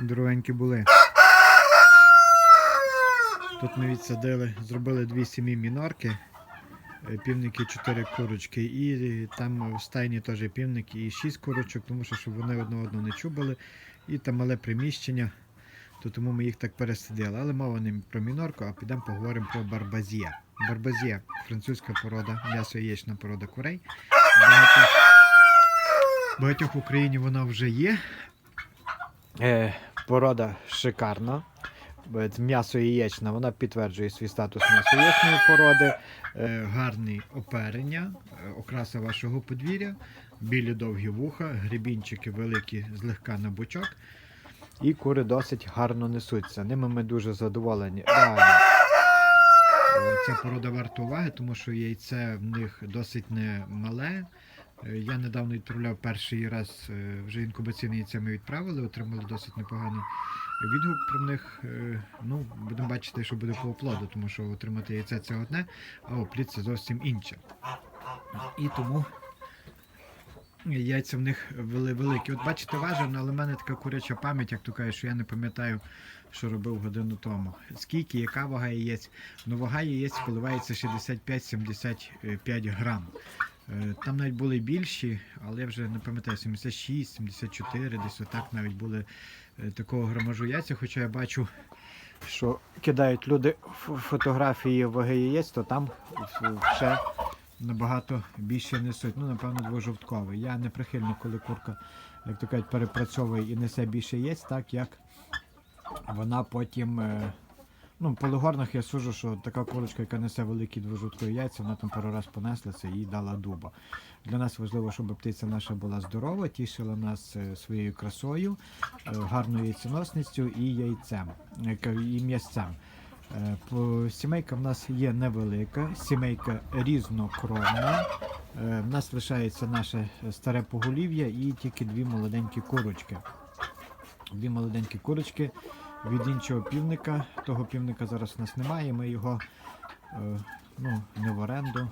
Дорогенькі були. Тут ми відсадили, зробили дві сім'ї мінорки, е, півники, чотири курочки, і там в стайні теж півники і шість курочок, тому що щоб вони одне одного не чубали. І там мале приміщення, то тому ми їх так пересадили. Але мова не про мінорку, а підемо поговоримо про барбазія. Барбазія французька порода, м'ясо яєчна порода курей. Багатьох в Україні вона вже є. Е, порода шикарна. М'ясо яєчна, вона підтверджує свій статус м'ясо яєчної породи, е, гарні оперення, е, окраса вашого подвір'я, білі довгі вуха, гребінчики великі, злегка на бочок. І кури досить гарно несуться. Ними ми дуже задоволені. Реально. Ця порода варта уваги, тому що яйце в них досить не мале. Е, Я недавно відправляв перший раз е, вже інкубаційне яйце ми відправили, отримали досить непоганий відгук про них. Е, Ну, будемо бачити, що буде по оплоду, тому що отримати яйце це одне, а оплід це зовсім інше. І тому яйця в них вели великі. От бачите, важено, але в мене така куряча пам'ять, як то кажуть, що я не пам'ятаю, що робив годину тому. Скільки, яка вага яєць? Ну, вага яєць коливається 65-75 грам. Е, Там навіть були більші, але я вже не пам'ятаю, 76, 74, десь отак навіть були е, такого грамажу яйця. Хоча я бачу, що кидають люди фотографії ваги яєць, то там ще набагато більше несуть. Ну, напевно, двожовтковий. Я не прихильник, коли курка, як то кажуть, перепрацьовує і несе більше яєць, так як вона потім. Ну, по легорнах я сужу, що така курочка, яка несе великі двожуткові яйця, вона там пару раз понеслася і дала дуба. Для нас важливо, щоб птиця наша була здорова, тішила нас е, своєю красою, е, гарною яйценосністю і яйцем, і м'ясцем. Е, Сімейка в нас є невелика, сімейка різнокровна. В нас лишається наше старе поголів'я і тільки дві молоденькі курочки. Дві молоденькі курочки від іншого півника. Того півника зараз у нас немає. Ми його е, ну, не в оренду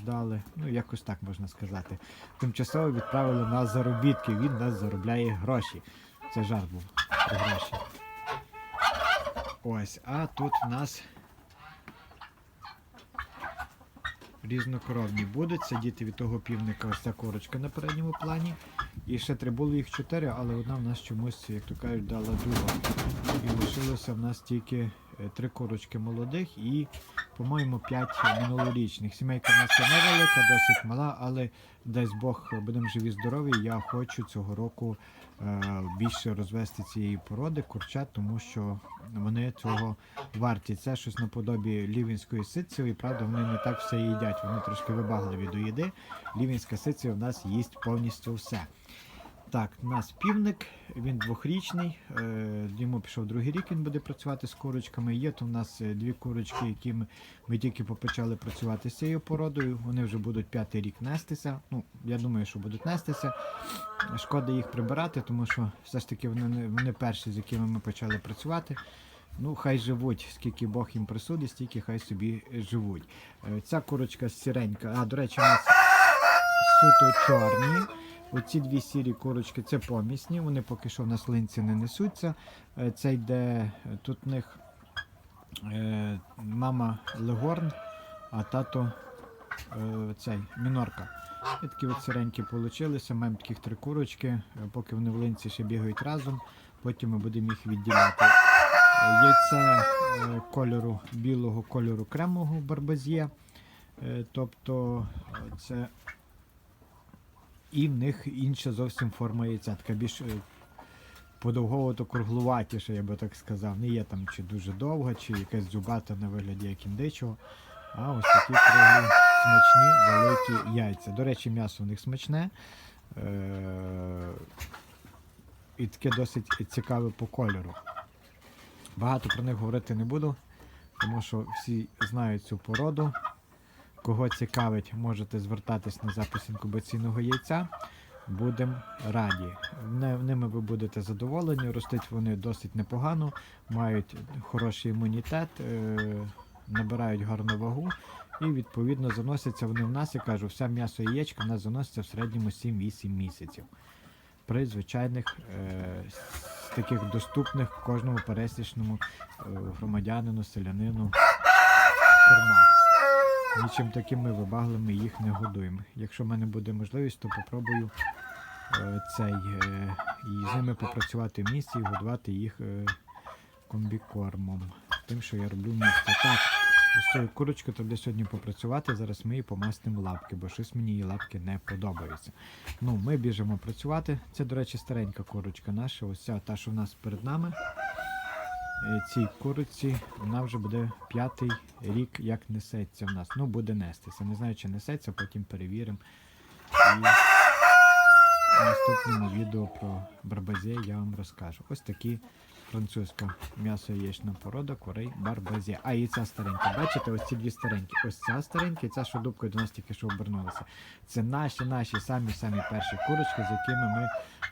здали. Ну, якось так можна сказати. Тимчасово відправили на заробітки. Він нас заробляє гроші. Це жарт був гроші. Ось, а тут у нас різнокровні будуть сидіти від того півника ось ця корочка на передньому плані. І ще три було їх чотири, але одна в нас чомусь, як то кажуть, дала дуба. І лишилося в нас тільки три корочки молодих і, по-моєму, п'ять минулорічних. Сімейка в нас є невелика, досить мала, але дасть Бог, будемо живі здорові. Я хочу цього року е, більше розвести цієї породи курчат, тому що вони цього варті. Це щось наподобі лівінської ситцевої, правда, вони не так все їдять, вони трошки вибагливі до їди. Лівінська ситцева в нас їсть повністю все. Так, у нас півник, він двохрічний, е, йому пішов другий рік, він буде працювати з курочками. Є то в нас е, дві курочки, які ми, тільки почали працювати з цією породою. Вони вже будуть п'ятий рік нестися. Ну, я думаю, що будуть нестися. Шкода їх прибирати, тому що все ж таки вони, вони перші, з якими ми почали працювати. Ну, хай живуть, скільки Бог їм присудить, стільки хай собі живуть. Е, Ця курочка сіренька, а до речі, у нас суто чорні. Оці дві сірі курочки це помісні, вони поки що в нас линці не несуться. Е, Це йде е, тут в них е, мама Легорн, а тато цей мінорка. І такі от сиренькі получилися. Маємо таких три курочки, поки вони в линці ще бігають разом, потім ми будемо їх відділяти. Яйце кольору білого кольору кремового барбазє. Е, Тобто це і в них інша зовсім форма яйця, така більш е, подовговато круглуватіша, я би так сказав. Не є там чи дуже довга, чи якась зубата на вигляді як індичого. А ось такі круглі, смачні, великі яйця. До речі, м'ясо в них смачне. Е- і таке досить цікаве по кольору. Багато про них говорити не буду, тому що всі знають цю породу. Кого цікавить, можете звертатись на запис інкубаційного яйця. Будемо раді. Ними ви будете задоволені, ростуть вони досить непогано, мають хороший імунітет, е, набирають гарну вагу і відповідно заносяться вони в нас, я кажу, все м'ясо яєчка в нас заноситься в середньому 7-8 місяців. При звичайних е, таких доступних кожному пересічному е, громадянину, селянину корма. Нічим таким ми вибаглими їх не годуємо. Якщо в мене буде можливість, то попробую е, цей, е, і з ними попрацювати в місті і годувати їх е, комбікормом. Тим, що я роблю в місті. Так, ось цією курочкою треба сьогодні попрацювати. Зараз ми її помастимо лапки, бо щось мені її лапки не подобаються. Ну, ми біжимо працювати. Це, до речі, старенька курочка наша. Ось ця та, що в нас перед нами. Е, Цій куриці вона вже буде п'ятий рік, як несеться в нас. Ну, буде нестися. Не знаю, чи несеться, потім перевіримо. І в наступному відео про барбазе я вам розкажу. Ось такі французька м'ясо яєчна порода курей барбазе. А і ця старенька. Бачите, ось ці дві старенькі. Ось ця старенька і ця, що дубкою до нас тільки що обернулася. Це наші наші самі самі перші курочки, з якими ми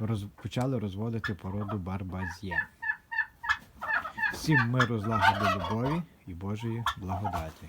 роз... почали розводити породу барбазє. Всім миру, злагоди, любові і Божої благодаті.